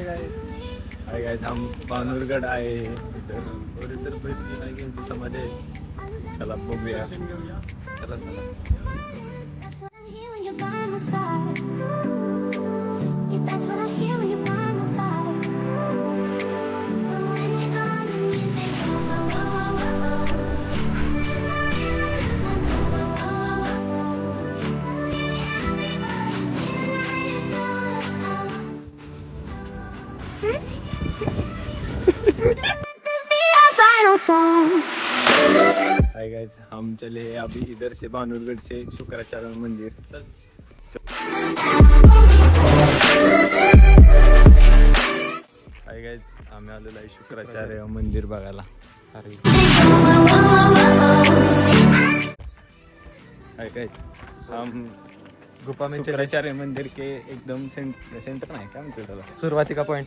हाय काय काय थांब पानूरगड आहे इथं तर मजा आहे चला बघूया चला चला। हाय गाइस हम चले हैं अभी इधर से भानुरगढ़ से शुक्राचार्य मंदिर। हाय गाइस आम्ही आलेलो आहे शुक्राचार्य मंदिर बघायला. अरे. हाय गाइस हम गुफा में शुक्राचार्य मंदिर के एकदम सेंटर सेंटर नाही काय म्हणतो त्याला शुरुआती का पॉइंट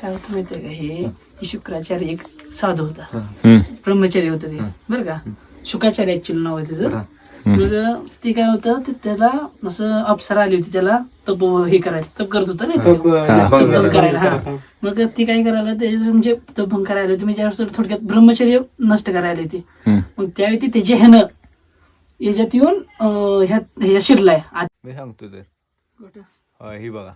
काय होतं माहितीये का? हे हे शुक्राचार्य एक साधू होता. ब्रह्मचारी होतं ते. बरं का? शुकाचार्य ऍक्च्युअली नाव आहे त्याचं. मग ते काय होतं ते त्याला असं अप्सरा आली होती त्याला तप हे करायला तप करत होता ना ते. तपभंग करायला हा. मग ती काय करायला ते म्हणजे तपभंग करायला होती. म्हणजे त्यावेळेस थोडक्यात ब्रह्मचर्य नष्ट करायला होती. मग त्यावेळी ती त्याच्या ह्यानं याच्यात येऊन ह्या ह्या शिरलाय. आत मी सांगतो? अं, ही बघा.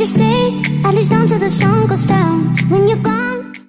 just stay? At least down till the sun goes down. When you go.